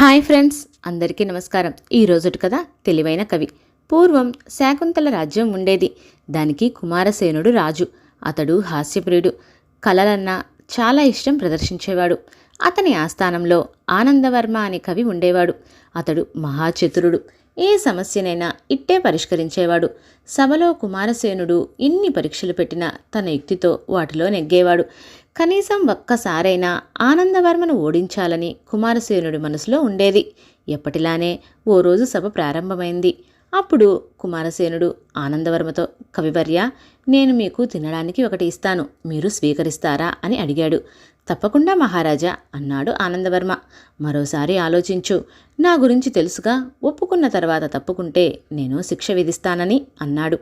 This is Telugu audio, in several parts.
హాయ్ ఫ్రెండ్స్ అందరికీ నమస్కారం. ఈ రోజుటి కథ తెలివైన కవి. పూర్వం శాకుంతల రాజ్యం ఉండేది. దానికి కుమారసేనుడు రాజు. అతడు హాస్యప్రియుడు. కలలన్నా చాలా ఇష్టం ప్రదర్శించేవాడు. అతని ఆస్థానంలో ఆనందవర్మ అనే కవి ఉండేవాడు. అతడు మహాచతురుడు. ఏ సమస్యనైనా ఇట్టే పరిష్కరించేవాడు. సభలో కుమారసేనుడు ఇన్ని పరీక్షలు పెట్టినా తన యుక్తితో వాటిలో నెగ్గేవాడు. కనీసం ఒక్కసారైనా ఆనందవర్మను ఓడించాలని కుమారసేనుడి మనసులో ఉండేది. ఎప్పటిలానే ఓ రోజు సభ ప్రారంభమైంది. అప్పుడు కుమారసేనుడు ఆనందవర్మతో కవివర్య నేను మీకు తినడానికి ఒకటి ఇస్తాను. మీరు స్వీకరిస్తారా? అని అడిగాడు. తప్పకుండా మహారాజా అన్నాడు ఆనందవర్మ. మరోసారి ఆలోచించు. నా గురించి తెలుసుగా ఒప్పుకున్న తర్వాత తప్పుకుంటే నేను శిక్ష విధిస్తానని అన్నాడు.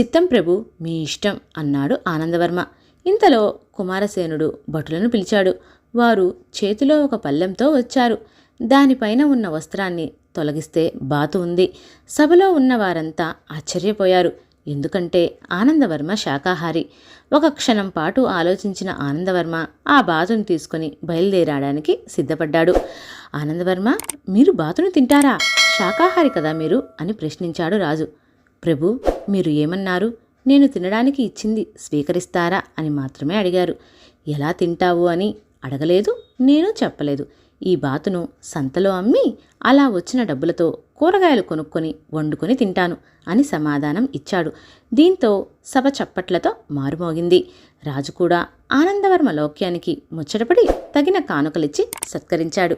చిత్తం ప్రభు మీ ఇష్టం అన్నాడు ఆనందవర్మ. ఇంతలో కుమారసేనుడు భటులను పిలిచాడు. వారు చేతిలో ఒక పల్లెంతో వచ్చారు. దానిపైన ఉన్న వస్త్రాన్ని తొలగిస్తే బాతు ఉంది. సభలో ఉన్న వారంతా ఆశ్చర్యపోయారు. ఎందుకంటే ఆనందవర్మ శాకాహారి. ఒక క్షణం పాటు ఆలోచించిన ఆనందవర్మ ఆ బాతును తీసుకుని బయలుదేరడానికి సిద్ధపడ్డాడు. ఆనందవర్మ మీరు బాతును తింటారా? శాకాహారి కదా మీరు? అని ప్రశ్నించాడు రాజు. ప్రభు మీరు ఏమన్నారు? నేను తినడానికి ఇచ్చింది స్వీకరిస్తారా? అని మాత్రమే అడిగారు. ఎలా తింటావు అని అడగలేదు నేను చెప్పలేదు. ఈ బాతును సంతలో అమ్మి అలా వచ్చిన డబ్బులతో కూరగాయలు కొనుక్కొని వండుకొని తింటాను అని సమాధానం ఇచ్చాడు. దీంతో సభ చప్పట్లతో మారుమోగింది. రాజు కూడా ఆనందవర్మ లోక్యానికి ముచ్చటపడి తగిన కానుకలిచ్చి సత్కరించాడు.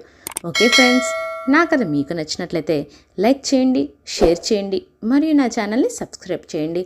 ఓకే ఫ్రెండ్స్ నా కథ మీకు నచ్చినట్లయితే లైక్ చేయండి షేర్ చేయండి మరియు నా ఛానల్ని సబ్స్క్రైబ్ చేయండి.